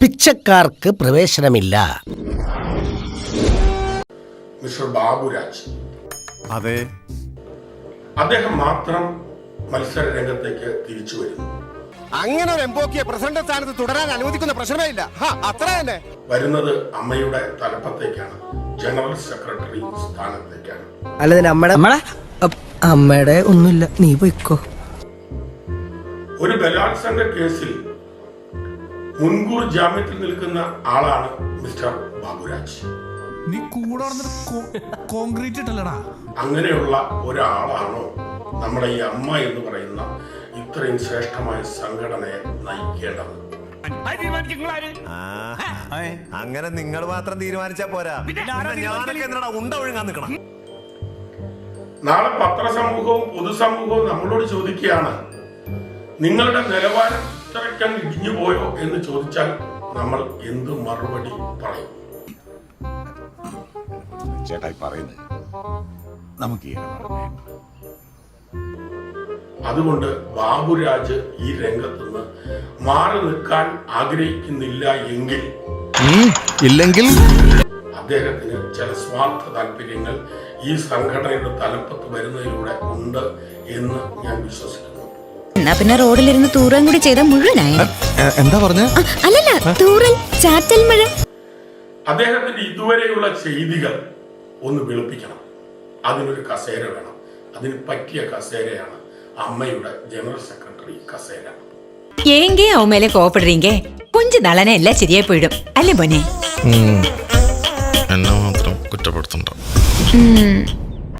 പിച്ചക്കാർക്ക് പ്രവേശനമില്ല. മിസ്റ്റർ ബാബുരാജ്. അതെ. അദ്ദേഹം മാത്രം മത്സര രംഗത്തേക്ക് തിരിച്ചു വരുന്നു അങ്ങനെ ഒരു എംപോക്കിയെ പ്രസിഡന്റ് സ്ഥാനത്ത് തുടരാൻ അനുവദിക്കുന്ന പ്രശ്നമേ ഇല്ല. അത്ര തന്നെ. വരുന്നത് അമ്മയുടെ തലപ്പത്തേക്കാണ്. General secretary സ്ഥാനത്തേക്കാണ്. അല്ല അമ്മയുടെ നമ്മളെ? അമ്മയുടെ ഒന്നുമില്ല. നീ പോയിക്കോ. ഒരു ബലാത്സംഗ കേസിൽ മുൻകൂർ ജാമ്യത്തിൽ നിൽക്കുന്ന ആളാണ് മിസ്റ്റർ ബാബുരാജ്. നീ കൂടെ കോൺക്രീറ്റ് ഇട്ടല്ലടാ. അങ്ങനെയുള്ള ഒരാളാണോ നമ്മുടെ ഈ അമ്മ എന്ന് പറയുന്ന ഇത്രയും ശ്രേഷ്ഠമായ സംഘടനയെ നയിക്കേണ്ടത്? അങ്ങനെ നിങ്ങൾ മാത്രം തീരുമാനിച്ചാ പോരാ. ഞാനൊക്കെ ഉണ്ട ഒഴുങ്ങാൻ നിൽക്കണം നാളെ പത്രസമൂഹവും പൊതുസമൂഹവും നമ്മളോട് ചോദിക്കുകയാണ് നിങ്ങളുടെ നിലവാരം ഇത്രയ്ക്കങ്ങ് ഇടിഞ്ഞു പോയോ എന്ന് ചോദിച്ചാൽ നമ്മൾ എന്ത് മറുപടി പറയും? ചേട്ടായി പറയുന്നത് നമുക്ക് ഈ. അതുകൊണ്ട് ബാബുരാജ് ഈ രംഗത്ത് നിന്ന് മാറി നിൽക്കാൻ ആഗ്രഹിക്കുന്നില്ല എങ്കിൽ ഇല്ലെങ്കിൽ? അദ്ദേഹത്തിന് ചില സ്വാർത്ഥ താല്പര്യങ്ങൾ ഈ സംഘടനയുടെ തലപ്പത്ത് വരുന്നതിലൂടെ ഉണ്ട് എന്ന് ഞാൻ വിശ്വസിക്കുന്നു. എന്നാ പിന്നെ റോഡിലിരുന്ന് തൂറൻ കൂടി ചെയ്ത മുഴുവനായ. എന്താ പറഞ്ഞ? അല്ലല്ല തൂറൻ ചാറ്റൽ മഴ. അദ്ദേഹത്തിന്റെ ഇതുവരെയുള്ള ചെയ്തികൾ ഒന്ന് വെളുപ്പിക്കണം. അതിനൊരു കസേര വേണം. അതിന് പറ്റിയ കസേരയാണ് അമ്മയുടെ ജനറൽ സെക്രട്ടറി കസേര. ഏങ്കേ അവമേലെ കോപ്പിടുറീങ്ക കുഞ്ചു നളനെ എല്ലാം ശരിയായി പോയിടും. അല്ലേ മോനെ? എന്നെ മാത്രം കുറ്റപ്പെടുത്തണ്ട.